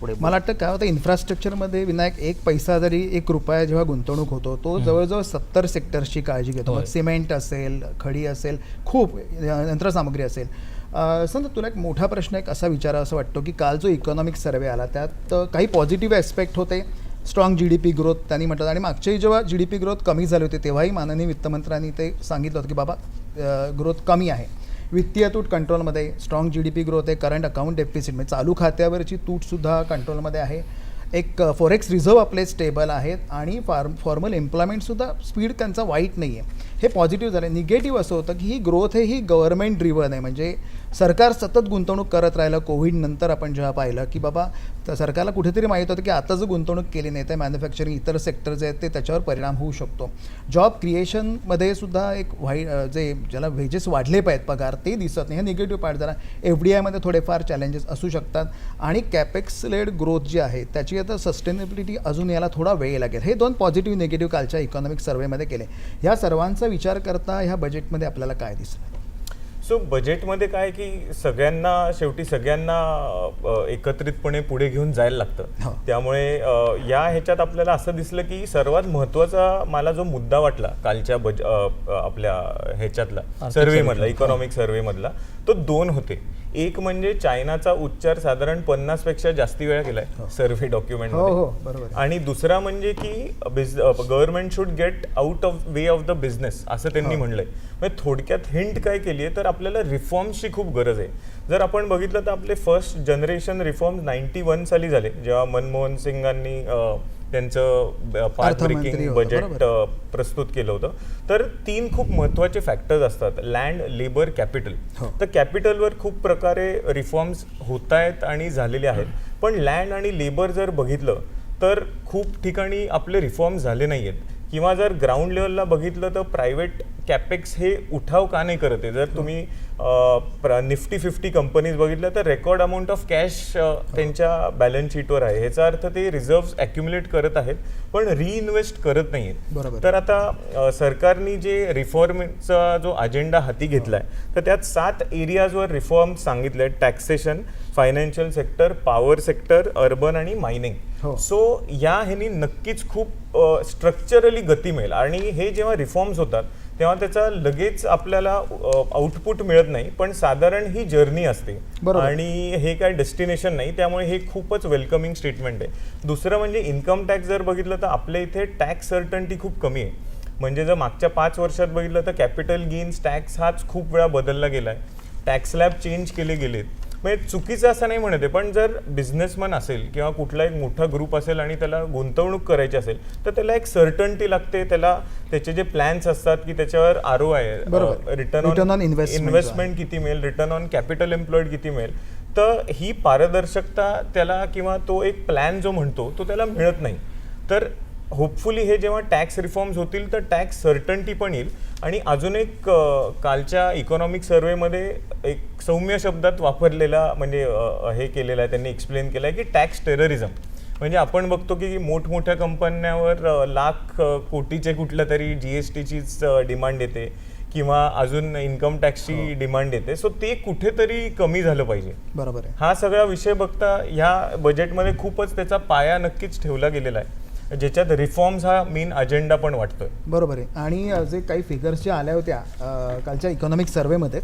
पुढे मला वाटतं काय होतं इन्फ्रास्ट्रक्चरमध्ये विनायक एक पैसा जरी एक रुपया जेव्हा गुंतवणूक होतो तो जवळजवळ सत्तर सेक्टर्सची काळजी घेतो. मग सिमेंट असेल खडी असेल खूप यंत्रसामुग्री असेल. संत तुला एक मोठा प्रश्न एक असा विचारा असं वाटतो की काल जो इकॉनॉमिक सर्वे आला त्यात काही पॉझिटिव्ह ॲस्पेक्ट होते. Strong G D P growth त्यांनी म्हटलं. आणि मागच्याही जेव्हा जी डी पी ग्रोथ कमी झाली होती तेव्हाही माननीय वित्तमंत्र्यांनी ते सांगितलं होतं की बाबा ग्रोथ कमी आहे. वित्तीय तूट कंट्रोलमध्ये strong G D P growth आहे. करंट अकाउंट डेफिसिट म्हणजे चालू खात्यावरची तूटसुद्धा कंट्रोलमध्ये आहे. एक फॉरेक्स रिझर्व्ह आपले स्टेबल आहेत आणि फार्म फॉर्मल एम्प्लॉयमेंटसुद्धा स्पीड त्यांचा वाईट नाही आहे हे पॉझिटिव्ह झालं निगेटिव्ह असं होतं की ही ग्रोथ आहे ही गव्हर्नमेंट ड्रिवन आहे. म्हणजे सरकार सतत गुंतवणूक करत राहिलं. कोविडनंतर आपण जेव्हा पाहिलं की बाबा तर सरकारला कुठेतरी माहीत होतं की आता जर गुंतवणूक केली नाही तर मॅन्युफॅक्चरिंग इतर सेक्टर जे आहेत ते त्याच्यावर परिणाम होऊ शकतो. जॉब क्रिएशनमध्ये सुद्धा एक वाई जे ज्याला वेजेस वाढले पाहिजेत पगार ते दिसत नाही. हे निगेटिव्ह पार्ट जरा एफ डी आयमध्ये थोडेफार चॅलेंजेस असू शकतात. आणि कॅपेक्स लेड ग्रोथ जी आहे त्याची आता सस्टेनेबिलिटी अजून याला थोडा वेळ लागेल. हे दोन पॉझिटिव्ह निगेटिव्ह कालच्या इकॉनॉमिक सर्वेमध्ये केले. ह्या सर्वांचा विचार करता ह्या बजेटमध्ये आपल्याला काय दिसलं? सो बजेटमध्ये काय की सगळ्यांना शेवटी सगळ्यांना एकत्रितपणे पुढे घेऊन जायला हो. लागतं त्यामुळे अ, या ह्याच्यात आपल्याला असं दिसलं की सर्वात महत्त्वाचा मला जो मुद्दा वाटला कालच्या बज आपल्या ह्याच्यातला सर्वे मधला इकॉनॉमिक सर्वे मधला तो दोन होते. एक म्हणजे चायनाचा उच्चार साधारण पन्नासपेक्षा जास्ती वेळा केलाय सर्वे डॉक्युमेंट हो हो बरोबर. आणि दुसरा म्हणजे की government should get out of way of the business असं त्यांनी म्हणलंय. म्हणजे थोडक्यात हिंट काय केली आहे तर आपल्याला रिफॉर्म्सची खूप गरज आहे. जर आपण बघितलं तर आपले first generation reforms ninety one साली झाले जेव्हा मनमोहन सिंगांनी त्यांचं पाथ अर्थमंत्री ब्रेकिंग होते, बजेट. प्रस्तुत केलं होतं. तर तीन खूप महत्त्वाचे फॅक्टर्स असतात. Land labour capital. तर कॅपिटलवर खूप प्रकारे रिफॉर्म्स होत आहेत आणि झालेले आहेत. पण लँड आणि लेबर जर बघितलं तर खूप ठिकाणी आपले रिफॉर्म्स झाले नाही आहेत किंवा जर ग्राउंड लेवलला बघितलं तर प्रायव्हेट कॅपेक्स हे उठाव का नाही करत आहे? जर तुम्ही निफ्टी फिफ्टी कंपनीज बघितल्या तर रेकॉर्ड अमाऊंट ऑफ कॅश त्यांच्या बॅलन्स शीटवर आहे. ह्याचा अर्थ ते रिझर्व्ह अॅक्युमुलेट करत आहेत पण रिइन्व्हेस्ट करत नाही बरोबर. तर आता सरकारने जे रिफॉर्मचा जो अजेंडा हाती घेतलाय तर त्यात सात एरियाजवर रिफॉर्म सांगितले taxation financial sector power sector urban आणि मायनिंग हो. सो या ह्यानी नक्कीच खूप स्ट्रक्चरली गती मिळेल. आणि हे जेव्हा रिफॉर्म्स होतात तेव्हा त्याचा लगेच आपल्याला आउटपुट मिळत नाही. पण साधारण ही जर्नी असते. आणि हे काय डेस्टिनेशन नाही त्यामुळे हे खूपच वेलकमिंग स्टेटमेंट आहे. दुसरं म्हणजे इन्कम टॅक्स जर बघितलं तर आपल्या इथे टॅक्स सर्टन्टी खूप कमी आहे. म्हणजे जर मागच्या पाच वर्षात बघितलं तर कॅपिटल गेन्स टॅक्स हाच खूप वेळा बदलला गेलाय. टॅक्स लॅब चेंज केले गेलेत. म्हणजे चुकीचं असं नाही म्हणत आहे पण जर बिझनेसमन असेल किंवा कुठला एक मोठा ग्रुप असेल आणि त्याला गुंतवणूक करायची असेल तर त्याला एक सर्टन्टी लागते त्याला त्याचे जे प्लॅन्स असतात की त्याच्यावर आर ओ आहे. Return on. इन्व्हेस्टमेंट किती मिळेल रिटर्न ऑन कॅपिटल एम्प्लॉईड किती मिळेल तर ही पारदर्शकता त्याला किंवा तो एक प्लॅन जो म्हणतो तो त्याला मिळत नाही तर होपफुली हे जेव्हा टॅक्स रिफॉर्म्स होतील तर टॅक्स सर्टन्टी पण येईल. आणि अजून एक कालच्या इकॉनॉमिक सर्वेमध्ये एक सौम्य शब्दात वापरलेला म्हणजे हे केलेलं आहे त्यांनी एक्सप्लेन केलं आहे की टॅक्स टेररिझम म्हणजे आपण बघतो की मोठमोठ्या कंपन्यांवर लाख कोटीचे कुठलं तरी जी एस टीचीच डिमांड येते. किंवा अजून इन्कम टॅक्सची डिमांड येते. सो ते कुठेतरी कमी झालं पाहिजे. बरोबर आहे. हा सगळा विषय बघता ह्या बजेटमध्ये खूपच त्याचा पाया नक्कीच ठेवला गेलेला आहे. ज्याच्यात रिफॉर्म्स हा मेन अजेंडा पण वाटतोय. बरोबर आहे. आणि जे काही फिगर्स ज्या आल्या होत्या कालच्या इकॉनॉमिक सर्वेमध्ये